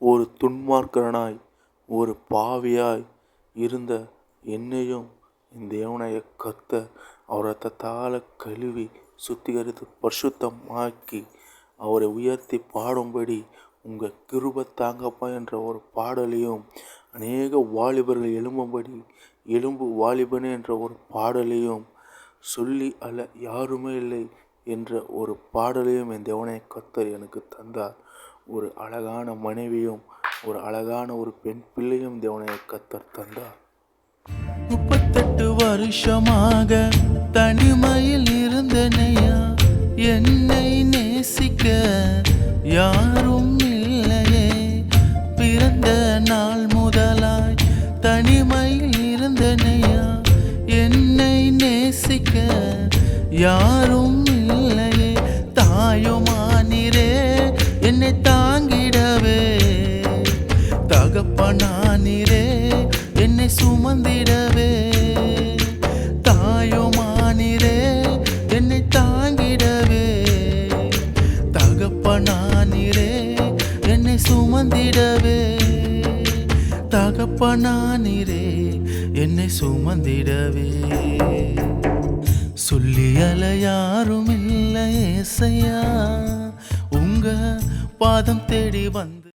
ஒரு துன்மார்க்கனாய் ஒரு பாவியாய் இருந்த என்னையும் என் தேவனாய கத்த அவர் ரத்தத்தால் கழுவி சுத்திகரித்து பரிசுத்தமாக்கி அவரை உயர்த்தி பாடும்படி உங்கள் கிருப தாங்கப்பா என்ற ஒரு பாடலையும் அநேக வாலிபர்கள் எழும்பும்படி எலும்பு வாலிபனே என்ற ஒரு பாடலையும் சொல்லி அல்ல யாருமே இல்லை. என்ற ஒரு பாடலையும் என் தேவனை கத்தர் எனக்கு தந்தார். ஒரு அழகான மனைவியும் ஒரு அழகான ஒரு பெண் பிள்ளையும் தேவனை கத்தர் தந்தார். முப்பத்தெட்டு வருஷமாக தனிமையில் இருந்தனையா? என்னை நேசிக்க யாரும் இல்லையே. பிறந்த நாள் முதலாய் தனிமையில் இருந்தனையா? என்னை நேசிக்க யாரும் தாயுமானிரே என்னை தாங்கிடவே. தகப்பனானிரே என்னை சுமந்திடவே. தாயுமானிரே என்னை தாங்கிடவே. தகப்பனானிரே என்னை சுமந்திடவே. தகப்பனானிரே என்னை சுமந்திடவே. சொல்லி அல ஏசையா உங்க பாதம் தேடி வந்து